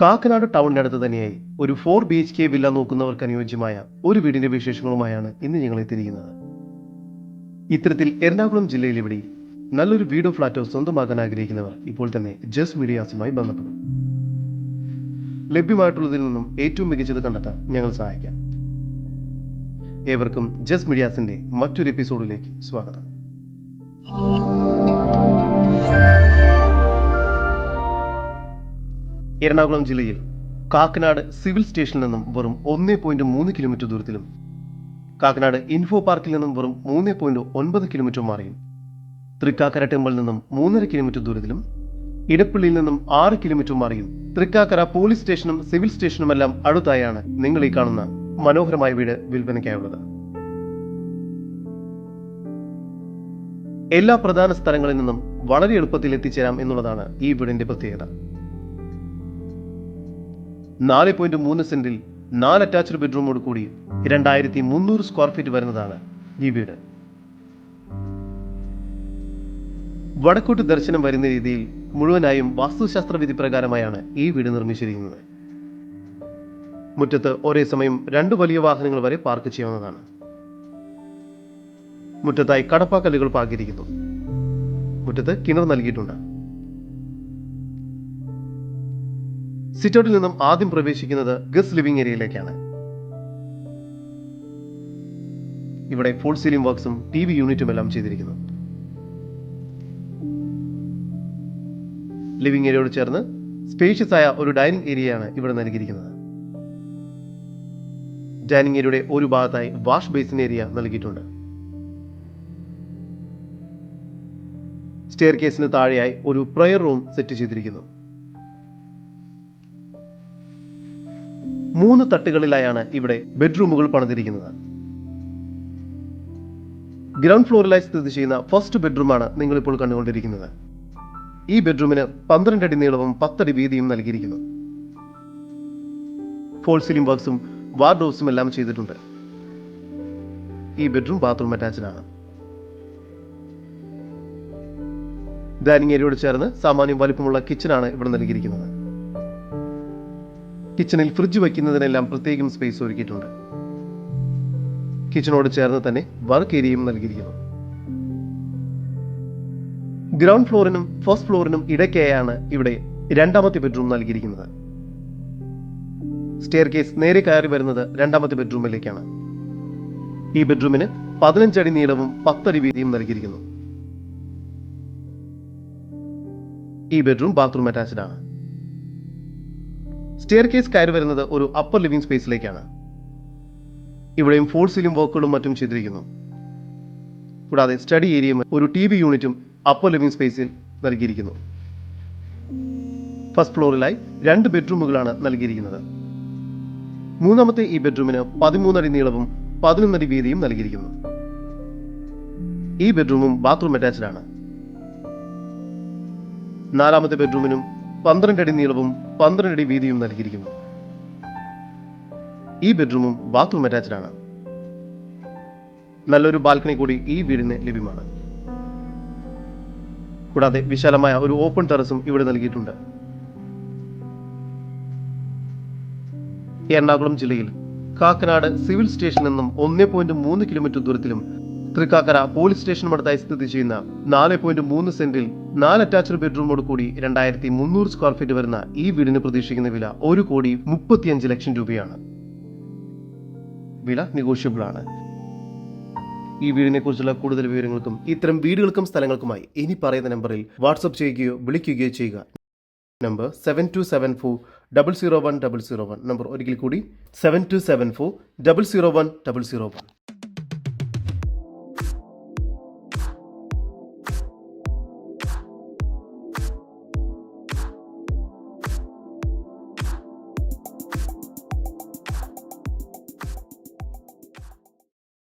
കാക്കനാട് ടൗണിനടുത്ത് തന്നെയായി ഒരു four B H K villa നോക്കുന്നവർക്ക് അനുയോജ്യമായ ഒരു വീടിന്റെ വിശേഷങ്ങളുമായാണ് ഇന്ന് ഞങ്ങൾ എത്തിയിരിക്കുന്നത്. ഇത്തരത്തിൽ എറണാകുളം ജില്ലയിൽ ഇവിടെ നല്ലൊരു വീടോ ഫ്ലാറ്റോ സ്വന്തമാക്കാൻ ആഗ്രഹിക്കുന്നവർ ഇപ്പോൾ തന്നെ ജസ് മീഡിയാസുമായി ബന്ധപ്പെടും. ലഭ്യമായിട്ടുള്ളതിൽ നിന്നും ഏറ്റവും മികച്ചത് കണ്ടെത്താൻ ഞങ്ങൾ സഹായിക്കാം. ഏവർക്കും ജസ് മീഡിയാസിന്റെ മറ്റൊരു എപ്പിസോഡിലേക്ക് സ്വാഗതം. എറണാകുളം ജില്ലയിൽ കാക്കനാട് സിവിൽ സ്റ്റേഷനിൽ നിന്നും വെറും ഒന്നേ പോയിന്റ് മൂന്ന് കിലോമീറ്റർ ദൂരത്തിലും കാക്കനാട് ഇൻഫോ പാർക്കിൽ നിന്നും വെറും മൂന്ന് പോയിന്റ് ഒൻപത് കിലോമീറ്റർ മാറിയും. തൃക്കാക്കര ടെമ്പിളിൽ നിന്നും മൂന്നര കിലോമീറ്റർ ദൂരത്തിലും ഇടപ്പള്ളിയിൽ നിന്നും ആറ് കിലോമീറ്റർ മാറിയും. തൃക്കാക്കര പോലീസ് സ്റ്റേഷനും സിവിൽ സ്റ്റേഷനുമെല്ലാം അടുത്തായാണ് നിങ്ങൾ ഈ കാണുന്ന മനോഹരമായ വീട് വിൽപ്പനയ്ക്കായുള്ളത്. എല്ലാ പ്രധാന സ്ഥലങ്ങളിൽ നിന്നും വളരെ എളുപ്പത്തിൽ എത്തിച്ചേരാം എന്നുള്ളതാണ് ഈ വീടിന്റെ പ്രത്യേകത. നാല് പോയിന്റ് മൂന്ന് സെന്റിൽ നാല് അറ്റാച്ച്ഡ് ബെഡ്റൂമോട് കൂടി രണ്ടായിരത്തി മുന്നൂറ് സ്ക്വയർ ഫീറ്റ് വരുന്നതാണ് ഈ വീട്. വടക്കോട്ട് ദർശനം വരുന്ന രീതിയിൽ മുഴുവനായും വാസ്തുശാസ്ത്ര വിധി പ്രകാരമായാണ് ഈ വീട് നിർമ്മിച്ചിരിക്കുന്നത്. മുറ്റത്ത് ഒരേ സമയം രണ്ട് വലിയ വാഹനങ്ങൾ വരെ പാർക്ക് ചെയ്യാവുന്നതാണ്. മുറ്റത്തായി കടപ്പാക്കല്ലുകൾ പാകിയിരിക്കുന്നു. മുറ്റത്ത് കിണർ നൽകിയിട്ടുണ്ട്. സിറ്റൗട്ടിൽ നിന്നും ആദ്യം പ്രവേശിക്കുന്നത് ഗസ് ലിവിംഗ് ഏരിയയിലേക്കാണ്. ഇവിടെ ഫുൾ സീലിംഗ് വർക്ക്സും ടി വി യൂണിറ്റും എല്ലാം ചെയ്തിരിക്കുന്നു. ലിവിംഗ് ഏരിയയോട് ചേർന്ന് സ്പേഷ്യസ് ആയ ഒരു ഡൈനിങ് ഏരിയയാണ് ഇവിടെ നൽകിയിരിക്കുന്നത്. ഡൈനിങ് ഏരിയയുടെ ഒരു ഭാഗത്തായി വാഷ് ബേസിൻ ഏരിയ നൽകിയിട്ടുണ്ട്. സ്റ്റെയർ കേസിന് താഴെയായി ഒരു പ്രയർ റൂം സെറ്റ് ചെയ്തിരിക്കുന്നു. മൂന്ന് തട്ടുകളിലായാണ് ഇവിടെ ബെഡ്റൂമുകൾ പണിതിരിക്കുന്നത്. ഗ്രൗണ്ട് ഫ്ലോറിലായി സ്ഥിതി ചെയ്യുന്ന ഫസ്റ്റ് ബെഡ്റൂമാണ് നിങ്ങൾ ഇപ്പോൾ കണ്ടുകൊണ്ടിരിക്കുന്നത്. ഈ ബെഡ്റൂമിന് പന്ത്രണ്ട് അടി നീളവും പത്തടി വീതിയും നൽകിയിരിക്കുന്നു. ഫോൾ സീലിംഗ് വർക്ക്സും വാർഡ്രോബ്സും എല്ലാം ചെയ്തിട്ടുണ്ട്. ഈ ബെഡ്റൂം ബാത്റൂം അറ്റാച്ച്ഡ് ആണ്. ഡൈനിങ് ഏരിയയോട് ചേർന്ന് സാമാന്യം വലിപ്പമുള്ള കിച്ചണാണ് ഇവിടെ നൽകിയിരിക്കുന്നത്. കിച്ചണിൽ ഫ്രിഡ്ജ് വയ്ക്കുന്നതിനെല്ലാം പ്രത്യേകം സ്പേസ് ഒരുക്കിയിട്ടുണ്ട്. കിച്ചണോട് ചേർന്ന് തന്നെ വർക്ക് ഏരിയയും നൽകിയിരിക്കുന്നു. ഗ്രൗണ്ട് ഫ്ലോറിനും ഫസ്റ്റ് ഫ്ലോറിനും ഇടയ്ക്കായാണ് ഇവിടെ രണ്ടാമത്തെ ബെഡ്റൂം നൽകിയിരിക്കുന്നത്. സ്റ്റെയർ കേസ് നേരെ കയറി വരുന്നത് രണ്ടാമത്തെ ബെഡ്റൂമിലേക്കാണ് ഈ ബെഡ്റൂമിന് പതിനഞ്ചടി നീളവും പത്തടി വീതിയും നൽകിയിരിക്കുന്നു. ഈ ബെഡ്റൂം ബാത്റൂം അറ്റാച്ച്ഡ് ആണ്. സ്റ്റെയർ കേസ് കയറി വരുന്നത് ഒരു അപ്പർ ലിവിംഗ് സ്പേസിലേക്കാണ് ഇവിടെയും ഫോർ സീലിംഗ് വർക്കുകളും മറ്റും ചെയ്തിരിക്കുന്നു. കൂടാതെ സ്റ്റഡി ഏരിയയും ഒരു ടി വി യൂണിറ്റും അപ്പർ ലിവിംഗ് സ്പേസിൽ നൽകിയിരിക്കുന്നു. ഫസ്റ്റ് ഫ്ലോറിലായി രണ്ട് ബെഡ്റൂമുകളാണ് നൽകിയിരിക്കുന്നത്. മൂന്നാമത്തെ ഈ ബെഡ്റൂമിന് പതിമൂന്നടി നീളവും പതിനൊന്നടി വീതിയും നൽകിയിരിക്കുന്നു. ഈ ബെഡ്റൂമും ബാത്റൂം അറ്റാച്ച്ഡ് ആണ്. നാലാമത്തെ ബെഡ്റൂമിനും പന്ത്രണ്ട് അടി നീളവും പന്ത്രണ്ട് അടി വീതിയും നൽകിയിരിക്കുന്നു. ഈ ബെഡ്റൂമും ബാത്റൂം അറ്റാച്ച്ഡ് ആണ് നല്ലൊരു ബാൽക്കണി കൂടി ഈ വീടിന് ലഭ്യമാണ്. കൂടാതെ വിശാലമായ ഒരു ഓപ്പൺ ടെറസും ഇവിടെ നൽകിയിട്ടുണ്ട്. എറണാകുളം ജില്ലയിൽ കാക്കനാട് സിവിൽ സ്റ്റേഷനിൽ നിന്നും ഒന്നേ പോയിന്റ് മൂന്ന് കിലോമീറ്റർ ദൂരത്തിലും തൃക്കാക്കര പോലീസ് സ്റ്റേഷനും അടുത്തായി സ്ഥിതി ചെയ്യുന്ന നാല് പോയിന്റ് മൂന്ന് സെന്റിൽ നാല് അറ്റാച്ച്ഡ് ബെഡ്റൂമോട് കൂടി രണ്ടായിരത്തി മുന്നൂറ് സ്ക്വയർ ഫീറ്റ് വരുന്ന ഈ വീടിന് പ്രതീക്ഷിക്കുന്ന വില ഒരു കോടി മുപ്പത്തിയഞ്ച് ലക്ഷം രൂപയാണ്. വില നെഗോഷ്യബിൾ ആണ്. ഈ വീടിനെ കുറിച്ചുള്ള കൂടുതൽ വിവരങ്ങൾക്കും ഇത്തരം വീടുകൾക്കും സ്ഥലങ്ങൾക്കുമായി ഇനി പറയുന്ന നമ്പറിൽ വാട്സപ്പ് ചെയ്യുകയോ വിളിക്കുകയോ ചെയ്യുക. Number seven two seven four double zero one double zero one number ഒരിക്കൽ കൂടി seven two seven four double zero one double zero one